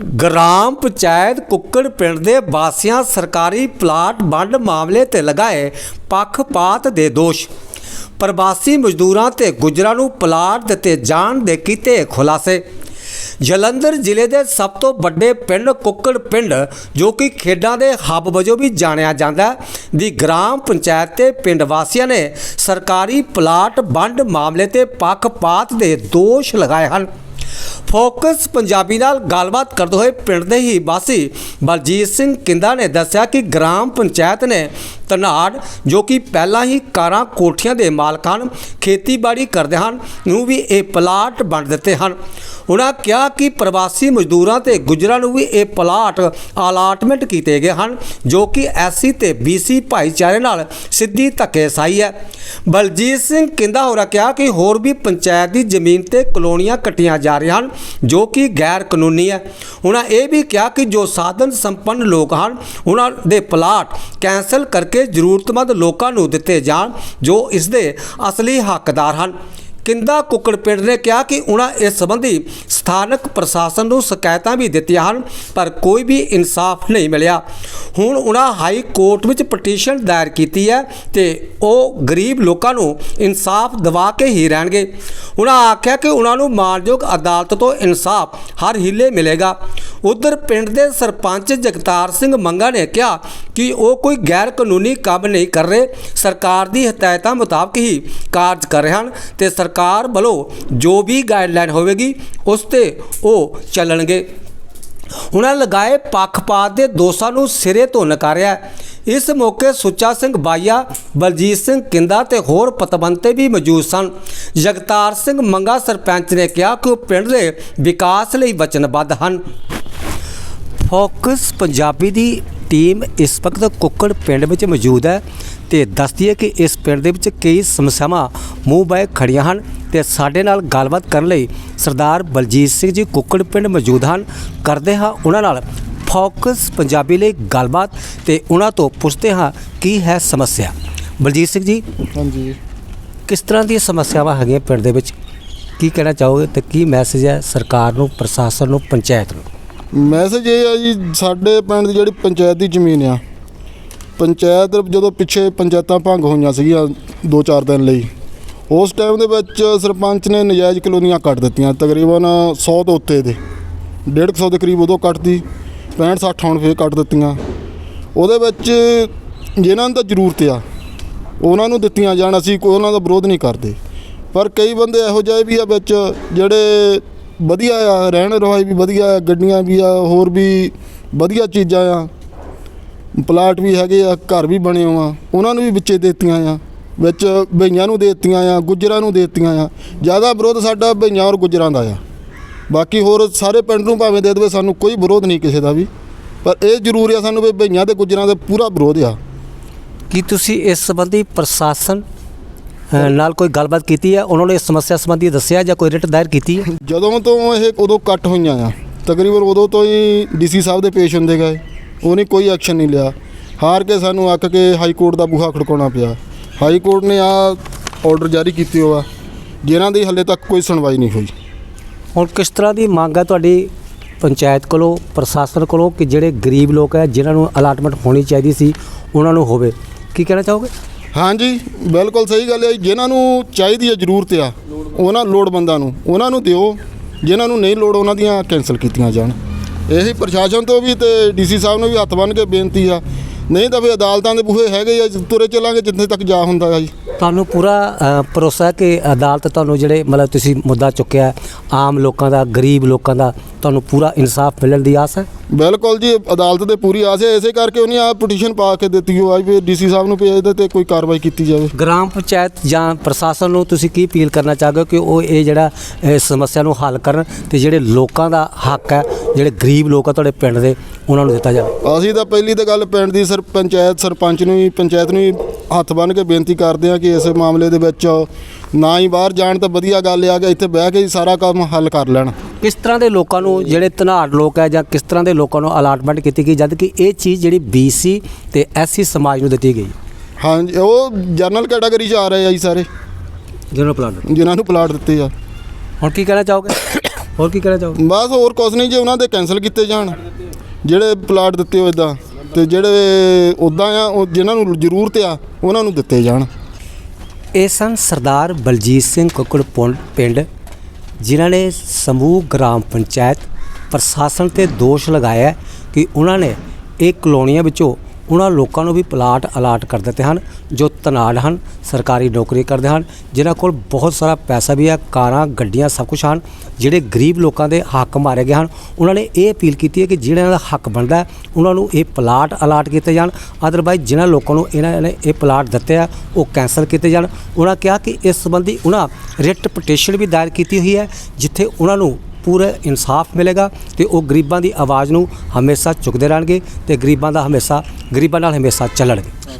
Gram panchayat ਕੁੱਕੜ ਪਿੰਡ ਦੇ ਵਾਸੀਆਂ ਸਰਕਾਰੀ ਪਲਾਟ ਵੰਡ ਮਾਮਲੇ ਤੇ ਲਗਾਏ ਪੱਖਪਾਤ ਦੇ ਦੋਸ਼। ਪ੍ਰਵਾਸੀ ਮਜ਼ਦੂਰਾਂ ਤੇ ਗੁਜਰਾਂ ਨੂੰ ਪਲਾਟ ਦਿੱਤੇ ਜਾਣ ਦੇ ਕੀਤੇ ਖੁਲਾਸੇ। ਜਲੰਧਰ ਜ਼ਿਲ੍ਹੇ ਦੇ ਸਭ ਤੋਂ ਵੱਡੇ ਪਿੰਡ ਕੁੱਕੜ ਪਿੰਡ, ਜੋ ਕਿ ਖੇਡਾਂ ਦੇ ਹੱਬ ਵਜੋਂ ਵੀ ਜਾਣਿਆ ਜਾਂਦਾ ਦੀ ਗ੍ਰਾਮ ਪੰਚਾਇਤ ਤੇ ਪਿੰਡ ਵਾਸੀਆਂ ਨੇ ਸਰਕਾਰੀ ਪਲਾਟ ਵੰਡ ਮਾਮਲੇ ਤੇ ਪੱਖਪਾਤ ਦੇ ਦੋਸ਼ ਲਗਾਏ ਹਨ। ਫੋਕਸ ਪੰਜਾਬੀ ਨਾਲ ਗੱਲਬਾਤ ਕਰਦੇ ਹੋਏ ਪਿੰਡ ਦੇ ਹੀ ਵਾਸੀ ਬਲਜੀਤ ਸਿੰਘ ਕਿੰਦਾ ਨੇ ਦੱਸਿਆ ਕਿ ਗ੍ਰਾਮ ਪੰਚਾਇਤ ਨੇ ਧਨਾੜ ਜੋ ਕਿ ਪਹਿਲਾਂ ਹੀ ਕਾਰਾਂ ਕੋਠੀਆਂ ਦੇ ਮਾਲਕ ਹਨ, ਖੇਤੀਬਾੜੀ ਕਰਦੇ ਹਨ, ਨੂੰ ਵੀ ਇਹ ਪਲਾਟ ਵੰਡ ਦਿੱਤੇ ਹਨ। ਉਹਨਾਂ ਕਿਹਾ ਕਿ ਪ੍ਰਵਾਸੀ ਮਜ਼ਦੂਰਾਂ ਤੇ ਗੁਜਰਾਂ ਨੂੰ ਵੀ ਇਹ ਪਲਾਟ ਅਲਾਟਮੈਂਟ ਕੀਤੇ ਗਏ ਹਨ, ਜੋ ਕਿ ਐਸਸੀ ਤੇ ਬੀਸੀ ਭਾਈਚਾਰੇ ਨਾਲ ਸਿੱਧੀ ਧੱਕੇਸਾਈ ਹੈ। ਬਲਜੀਤ ਸਿੰਘ ਕਿੰਦਾ ਹੋਰਾਂ ਕਿਹਾ ਕਿ ਹੋਰ ਵੀ ਪੰਚਾਇਤ ਦੀ ਜ਼ਮੀਨ ਤੇ ਕਲੋਨੀਆਂ ਕੱਟੀਆਂ ਜਾ ਰਹੀਆਂ ਹਨ, ਜੋ ਕਿ ਗੈਰ ਕਾਨੂੰਨੀ ਹੈ। ਉਹਨਾਂ ਇਹ ਵੀ ਕਿਹਾ ਕਿ ਜੋ ਸਾਧਨ ਸੰਪੰਨ ਲੋਕ ਹਨ, ਉਹਨਾਂ ਦੇ ਪਲਾਟ ਕੈਂਸਲ ਕਰਕੇ ਜ਼ਰੂਰਤਮੰਦ ਲੋਕਾਂ ਨੂੰ ਦਿੱਤੇ ਜਾਣ ਜੋ ਇਸ ਦੇ ਅਸਲੀ ਹੱਕਦਾਰ ਹਨ। ਕਿੰਦਾ ਕੁੱਕੜ ਪਿੰਡ ਨੇ ਕਿਹਾ ਕਿ ਉਹਨਾਂ ਇਸ ਸੰਬੰਧੀ ਸਥਾਨਕ ਪ੍ਰਸ਼ਾਸਨ ਨੂੰ ਸ਼ਿਕਾਇਤਾਂ ਵੀ ਦਿੱਤੀਆਂ ਹਨ, ਪਰ ਕੋਈ ਵੀ ਇਨਸਾਫ ਨਹੀਂ ਮਿਲਿਆ। ਹੁਣ ਉਹਨਾਂ ਹਾਈ ਕੋਰਟ ਵਿੱਚ ਪਟੀਸ਼ਨ ਦਾਇਰ ਕੀਤੀ ਹੈ ਤੇ ਉਹ ਗਰੀਬ ਲੋਕਾਂ ਨੂੰ ਇਨਸਾਫ ਦਿਵਾ ਕੇ ਹੀ ਰਹਿਣਗੇ। ਉਹਨਾਂ ਆਖਿਆ ਕਿ ਉਹਨਾਂ ਨੂੰ ਮਾਨਯੋਗ ਅਦਾਲਤ ਤੋਂ ਇਨਸਾਫ ਹਰ ਹੀਲੇ ਮਿਲੇਗਾ। ਉਧਰ ਪਿੰਡ ਦੇ ਸਰਪੰਚ ਜਗਤਾਰ ਸਿੰਘ ਮੰਗਾ ਨੇ ਕਿਹਾ ਕਿ ਉਹ ਕੋਈ ਗੈਰ ਕਾਨੂੰਨੀ ਕੰਮ ਨਹੀਂ ਕਰ ਰਹੇ। ਸਰਕਾਰ ਦੀ ਹਦਾਇਤਾਂ ਮੁਤਾਬਕ ਹੀ ਕਾਰਜ ਕਰ ਰਹੇ ਹਨ ਤੇ ਸਰਕਾਰ ਵੱਲੋਂ ਜੋ ਵੀ ਗਾਈਡਲਾਈਨ ਹੋਵੇਗੀ, ਉਸ ਤੇ ਉਹ ਚੱਲਣਗੇ। ਉਹਨਾਂ ਲਗਾਏ ਪੱਖਪਾਤ ਦੇ ਦੋਸ਼ਾਂ ਨੂੰ ਸਿਰੇ ਤੋਂ ਨਕਾਰਿਆ। ਇਸ ਮੌਕੇ ਸੁੱਚਾ ਸਿੰਘ ਬਾਈਆ, ਬਲਜੀਤ ਸਿੰਘ ਕਿੰਦਾ ਤੇ ਹੋਰ ਪਤਵੰਤੇ ਵੀ ਮੌਜੂਦ ਸਨ। ਜਗਤਾਰ ਸਿੰਘ ਮੰਗਾ ਸਰਪੰਚ ਨੇ ਕਿਹਾ ਕਿ ਉਹ ਪਿੰਡ ਦੇ ਵਿਕਾਸ ਲਈ ਵਚਨਬੱਧ ਹਨ। ਫੋਕਸ ਪੰਜਾਬੀ ਦੀ ਟੀਮ ਇਸ ਵਕਤ ਕੁੱਕੜ ਪਿੰਡ ਵਿੱਚ ਮੌਜੂਦ ਹੈ ਤੇ ਦੱਸਦੀ ਹੈ ਕਿ ਇਸ ਪਿੰਡ ਦੇ ਵਿੱਚ ਕਈ ਸਮੱਸਿਆਵਾਂ ਮੂੰਹ ਬਾਏ ਖੜੀਆਂ ਹਨ ਤੇ ਸਾਡੇ ਨਾਲ ਗੱਲਬਾਤ ਕਰਨ ਲਈ ਸਰਦਾਰ ਬਲਜੀਤ ਸਿੰਘ ਜੀ ਕੁੱਕੜ ਪਿੰਡ ਮੌਜੂਦ ਹਨ। ਕਰਦੇ ਹਾਂ ਉਹਨਾਂ ਨਾਲ ਫੋਕਸ ਪੰਜਾਬੀ ਲਈ ਗੱਲਬਾਤ ਤੇ ਉਹਨਾਂ ਤੋਂ ਪੁੱਛਦੇ ਹਾਂ ਕੀ ਹੈ ਸਮੱਸਿਆ। ਬਲਜੀਤ ਸਿੰਘ ਜੀ ਹਾਂਜੀ। ਕਿਸ ਤਰ੍ਹਾਂ ਦੀਆਂ ਸਮੱਸਿਆਵਾਂ ਹੈਗੀਆਂ ਪਿੰਡ ਦੇ ਵਿੱਚ? ਕੀ ਕਹਿਣਾ ਚਾਹੋਗੇ ਤੇ ਕੀ ਮੈਸੇਜ ਹੈ ਸਰਕਾਰ ਨੂੰ ਪ੍ਰਸ਼ਾਸਨ ਨੂੰ ਪੰਚਾਇਤ ਨੂੰ? ਮੈਸੇਜ ਇਹ ਆ ਜੀ, ਸਾਡੇ ਪਿੰਡ ਦੀ ਜਿਹੜੀ ਪੰਚਾਇਤ ਦੀ ਜ਼ਮੀਨ ਆ, ਪੰਚਾਇਤ ਜਦੋਂ ਪਿੱਛੇ ਪੰਚਾਇਤਾਂ ਭੰਗ ਹੋਈਆਂ ਸੀਗੀਆਂ 2-4 ਦਿਨ ਲਈ, ਉਸ ਟਾਈਮ ਦੇ ਵਿੱਚ ਸਰਪੰਚ ਨੇ ਨਜਾਇਜ਼ ਕਲੋਨੀਆਂ ਕੱਟ ਦਿੱਤੀਆਂ, ਤਕਰੀਬਨ 100 ਤੋਂ ਉੱਤੇ ਦੇ 150 ਦੇ ਕਰੀਬ ਉਦੋਂ ਕੱਟਦੀ 65 60 ਹੁਣ ਫੇਰ ਕੱਟ ਦਿੱਤੀਆਂ। ਉਹਦੇ ਵਿੱਚ ਜਿਨ੍ਹਾਂ ਨੂੰ ਤਾਂ ਜ਼ਰੂਰਤ ਆ, ਉਹਨਾਂ ਨੂੰ ਦਿੱਤੀਆਂ ਜਾਣ, ਅਸੀਂ ਕੋਈ ਉਹਨਾਂ ਦਾ ਵਿਰੋਧ ਨਹੀਂ ਕਰਦੇ। ਪਰ ਕਈ ਬੰਦੇ ਇਹੋ ਜਿਹੇ ਵੀ ਆ ਵਿੱਚ ਜਿਹੜੇ ਵਧੀਆ ਆ, ਰਹਿਣ ਰਹਾਈ ਵੀ ਵਧੀਆ ਆ, ਗੱਡੀਆਂ ਵੀ ਆ, ਹੋਰ ਵੀ ਵਧੀਆ ਚੀਜ਼ਾਂ ਆ। ਪਲਾਟ ਵੀ ਹੈਗੇ ਆ, ਘਰ ਵੀ ਬਣੇ ਹੋਏ ਆ। ਉਹਨਾਂ ਨੂੰ ਵੀ ਵਿੱਚੇ ਦੇਤੀਆਂ ਆ। ਵਿੱਚ ਬਈਆਂ ਨੂੰ ਦੇਤੀਆਂ ਆ, ਗੁੱਜਰਾਂ ਨੂੰ ਦੇਤੀਆਂ ਆ। ਜ਼ਿਆਦਾ ਵਿਰੋਧ ਸਾਡਾ ਬਈਆਂ ਔਰ ਗੁੱਜਰਾਂ ਦਾ ਆ। ਬਾਕੀ ਹੋਰ ਸਾਰੇ ਪਿੰਡ ਨੂੰ ਭਾਵੇਂ ਦੇ ਦੇਵੇ, ਸਾਨੂੰ ਕੋਈ ਵਿਰੋਧ ਨਹੀਂ ਕਿਸੇ ਦਾ ਵੀ। ਪਰ ਇਹ ਜ਼ਰੂਰ ਆ ਸਾਨੂੰ ਵੀ ਬਈਆਂ ਤੇ ਗੁੱਜਰਾਂ ਦਾ ਪੂਰਾ ਵਿਰੋਧ ਆ। ਕੀ ਤੁਸੀਂ ਇਸ ਸੰਬੰਧੀ ਪ੍ਰਸ਼ਾਸਨ ਨਾਲ ਕੋਈ ਗੱਲਬਾਤ ਕੀਤੀ ਹੈ ਉਹਨਾਂ ਨੇ ਇਸ ਸਮੱਸਿਆ ਸੰਬੰਧੀ ਦੱਸਿਆ ਜਾਂ ਕੋਈ ਰਿਟ ਦਾਇਰ ਕੀਤੀ ਹੈ ਜਦੋਂ ਤੋਂ ਇਹ ਉਦੋਂ ਕੱਟ ਹੋਈਆਂ ਆ ਤਕਰੀਬਨ ਉਦੋਂ ਤੋਂ ਹੀ ਡੀਸੀ ਸਾਹਿਬ ਦੇ ਪੇਸ਼ ਹੁੰਦੇ ਗਏ। ਉਹਨੇ ਕੋਈ ਐਕਸ਼ਨ ਨਹੀਂ ਲਿਆ। ਹਾਰ ਕੇ ਸਾਨੂੰ ਆਖ ਕੇ ਹਾਈ ਕੋਰਟ ਦਾ ਬੂਹਾ ਖੜਕਾਉਣਾ ਪਿਆ। ਹਾਈ ਕੋਰਟ ਨੇ ਆ ਆਰਡਰ ਜਾਰੀ ਕੀਤੇ ਹੋਆ ਜਿਨ੍ਹਾਂ ਦੀ ਹੱਲੇ ਤੱਕ ਕੋਈ ਸੁਣਵਾਈ ਨਹੀਂ ਹੋਈ। ਹੁਣ ਕਿਸ ਤਰ੍ਹਾਂ ਦੀ ਮੰਗ ਹੈ ਤੁਹਾਡੀ ਪੰਚਾਇਤ ਕੋਲੋਂ ਪ੍ਰਸ਼ਾਸਨ ਕੋਲੋਂ ਕਿ ਜਿਹੜੇ ਗਰੀਬ ਲੋਕ ਹੈ ਜਿਨ੍ਹਾਂ ਨੂੰ ਅਲਾਟਮੈਂਟ ਹੋਣੀ ਚਾਹੀਦੀ ਸੀ ਉਹਨਾਂ ਨੂੰ ਹੋਵੇ? ਕੀ ਕਹਿਣਾ ਚਾਹੋਗੇ? ਹਾਂਜੀ, ਬਿਲਕੁਲ ਸਹੀ ਗੱਲ ਹੈ ਜੀ। ਜਿਨ੍ਹਾਂ ਨੂੰ ਚਾਹੀਦੀ ਹੈ ਜ਼ਰੂਰਤ ਆ, ਉਹਨਾਂ ਲੋੜਵੰਦਾਂ ਨੂੰ, ਉਹਨਾਂ ਨੂੰ ਦਿਓ। ਜਿਨ੍ਹਾਂ ਨੂੰ ਨਹੀਂ ਲੋੜ, ਉਹਨਾਂ ਦੀਆਂ ਕੈਂਸਲ ਕੀਤੀਆਂ ਜਾਣ। ਇਹੀ ਪ੍ਰਸ਼ਾਸਨ ਤੋਂ ਵੀ ਤੇ ਡੀਸੀ ਸਾਹਿਬ ਨੂੰ ਵੀ ਹੱਥ ਬੰਨ੍ਹ ਕੇ ਬੇਨਤੀ ਆ। ਨਹੀਂ ਤਾਂ ਫਿਰ ਅਦਾਲਤਾਂ ਦੇ ਬੂਹੇ ਹੈਗੇ ਆ ਤੁਰੇ ਚੱਲਾਂਗੇ ਜਿੱਥੇ ਤੱਕ ਜਾ ਹੁੰਦਾ ਆ ਜੀ। ਤੁਹਾਨੂੰ ਪੂਰਾ ਭਰੋਸਾ ਕਿ ਅਦਾਲਤ ਤੁਹਾਨੂੰ ਜਿਹੜੇ ਮਤਲਬ ਤੁਸੀਂ ਮੁੱਦਾ ਚੁੱਕਿਆ, ਆਮ ਲੋਕਾਂ ਦਾ, ਗਰੀਬ ਲੋਕਾਂ ਦਾ ਤੁਹਾਨੂੰ ਪੂਰਾ ਇਨਸਾਫ ਮਿਲਣ ਦੀ ਆਸ ਹੈ? ਬਿਲਕੁਲ ਜੀ ਅਦਾਲਤ ਦੇ ਪੂਰੀ ਆਸ ਹੈ। ਇਸੇ ਕਰਕੇ ਉਹਨੇ ਆ ਪਟੀਸ਼ਨ ਪਾ ਕੇ ਦਿੱਤੀ ਹੋ ਆਈ ਵੀ ਡੀਸੀ ਸਾਹਿਬ ਨੂੰ ਵੀ ਇਹਦੇ ਤੇ ਕੋਈ ਕਾਰਵਾਈ ਕੀਤੀ ਜਾਵੇ। ਗ੍ਰਾਮ ਪੰਚਾਇਤ ਜਾਂ ਪ੍ਰਸ਼ਾਸਨ ਨੂੰ ਤੁਸੀਂ ਕੀ ਅਪੀਲ ਕਰਨਾ ਚਾਹੋਗੇ ਕਿ ਉਹ ਇਹ ਜਿਹੜਾ ਇਸ ਸਮੱਸਿਆ ਨੂੰ ਹੱਲ ਕਰਨ ਤੇ ਜਿਹੜੇ ਲੋਕਾਂ ਦਾ ਹੱਕ ਹੈ ਜਿਹੜੇ ਗਰੀਬ ਲੋਕ ਆ ਤੁਹਾਡੇ ਪਿੰਡ ਦੇ ਉਹਨਾਂ ਨੂੰ ਦਿੱਤਾ ਜਾਵੇ? ਅਸੀਂ ਤਾਂ ਪਹਿਲੀ ਤਾਂ ਗੱਲ ਪਿੰਡ ਦੀ ਸਰ ਪੰਚਾਇਤ ਸਰਪੰਚ ਨੂੰ ਹੀ ਪੰਚਾਇਤ ਨੂੰ ਹੀ ਹੱਥ ਬੰਨ੍ਹ ਕੇ ਬੇਨਤੀ ਕਰਦੇ ਆ ਕਿ ਇਸ ਮਾਮਲੇ ਦੇ ਵਿੱਚ ਨਾ ਹੀ ਬਾਹਰ ਜਾਣ ਤਾਂ ਵਧੀਆ ਗੱਲ ਆ ਕਿ ਇੱਥੇ ਬਹਿ ਕੇ ਹੀ ਸਾਰਾ ਕੰਮ ਹੱਲ ਕਰ ਲੈਣ। ਕਿਸ ਤਰ੍ਹਾਂ ਦੇ ਲੋਕਾਂ ਨੂੰ ਜਿਹੜੇ ਧਨਾੜ ਲੋਕ ਹੈ ਜਾਂ ਕਿਸ ਤਰ੍ਹਾਂ ਦੇ ਲੋਕਾਂ ਨੂੰ ਅਲਾਟਮੈਂਟ ਕੀਤੀ ਗਈ ਜਦ ਕਿ ਇਹ ਚੀਜ਼ ਜਿਹੜੀ BC ਤੇ SC ਸਮਾਜ ਨੂੰ ਦਿੱਤੀ ਗਈ। ਹਾਂਜੀ ਉਹ ਜਨਰਲ ਕੈਟਾਗਰੀ 'ਚ ਆ ਰਹੇ ਆ ਜੀ ਸਾਰੇ। ਜਨਰਲ ਪਲਾਨ ਜਿਨ੍ਹਾਂ ਨੂੰ ਪਲਾਟ ਦਿੱਤੇ ਆ। ਹੁਣ ਕੀ ਕਹਿਣਾ ਚਾਹੋਗੇ? ਹੋਰ ਕੀ ਕਹਿਣਾ ਚਾਹੋਗੇ? ਬਸ ਹੋਰ ਕੁਛ ਨਹੀਂ ਜੇ ਉਹਨਾਂ ਦੇ ਕੈਨਸਲ ਕੀਤੇ ਜਾਣ। ਜਿਹੜੇ ਪਲਾਟ ਦਿੱਤੇ ਹੋ ਇਦਾਂ ਤੇ ਜਿਹੜੇ ਉਦਾਂ ਆ ਉਹ ਜਿਨ੍ਹਾਂ ਨੂੰ ਜ਼ਰੂਰਤ ਆ ਉਹਨਾਂ ਨੂੰ ਦਿੱਤੇ ਜਾਣ। ਇਹ ਸਨ ਸਰਦਾਰ ਬਲਜੀਤ ਸਿੰਘ ਕੁੱਕੜ ਪੁੰਡ ਪਿੰਡ, ਜਿਨ੍ਹਾਂ ਨੇ ਸਮੂਹ ਗ੍ਰਾਮ ਪੰਚਾਇਤ ਪ੍ਰਸ਼ਾਸਨ ਤੇ ਦੋਸ਼ ਲਗਾਇਆ ਕਿ ਉਹਨਾਂ ਨੇ ਇਹ ਕਲੋਨੀਆਂ ਵਿੱਚੋਂ ਉਹਨਾਂ ਲੋਕਾਂ ਨੂੰ ਵੀ ਪਲਾਟ ਅਲਾਟ ਕਰ ਦਿੱਤੇ ਹਨ, ਜੋ ਤਨਾੜ ਹਨ, ਸਰਕਾਰੀ ਨੌਕਰੀ ਕਰਦੇ ਹਨ, ਜਿਨ੍ਹਾਂ ਕੋਲ ਬਹੁਤ ਸਾਰਾ ਪੈਸਾ ਵੀ ਹੈ, ਕਾਰਾਂ, ਗੱਡੀਆਂ ਸਭ ਕੁਝ ਹਨ, ਜਿਹੜੇ ਗਰੀਬ ਲੋਕਾਂ ਦੇ ਹੱਕ ਮਾਰੇ ਗਏ ਹਨ, ਉਹਨਾਂ ਨੇ ਇਹ ਅਪੀਲ ਕੀਤੀ ਹੈ ਕਿ ਜਿਹਨਾਂ ਦਾ ਹੱਕ ਬਣਦਾ ਉਹਨਾਂ ਨੂੰ ਇਹ ਪਲਾਟ ਅਲਾਟ ਕੀਤੇ ਜਾਣ ਅਦਰਵਾਈਜ਼ ਜਿਨ੍ਹਾਂ ਲੋਕਾਂ ਨੂੰ ਇਹਨਾਂ ਨੇ ਇਹ ਪਲਾਟ ਦਿੱਤੇ ਆ, ਉਹ ਕੈਂਸਲ ਕੀਤੇ ਜਾਣ। ਉਹਨਾਂ ਕਿਹਾ ਕਿ ਇਸ ਸੰਬੰਧੀ ਉਹਨਾਂ ਰਿਟ ਪਟੀਸ਼ਨ ਵੀ ਦਾਇਰ ਕੀਤੀ ਹੋਈ ਹੈ, ਜਿੱਥੇ ਉਹਨਾਂ ਨੂੰ ਪੂਰਾ ਇਨਸਾਫ ਮਿਲੇਗਾ ਤੇ ਉਹ ਗਰੀਬਾਂ ਦੀ ਆਵਾਜ਼ ਨੂੰ ਹਮੇਸ਼ਾ ਚੁੱਕਦੇ ਰਹਿਣਗੇ ਤੇ ਗਰੀਬਾਂ ਦਾ ਹਮੇਸ਼ਾ, ਗਰੀਬਾਂ ਨਾਲ ਹਮੇਸ਼ਾ ਚੱਲਣਗੇ।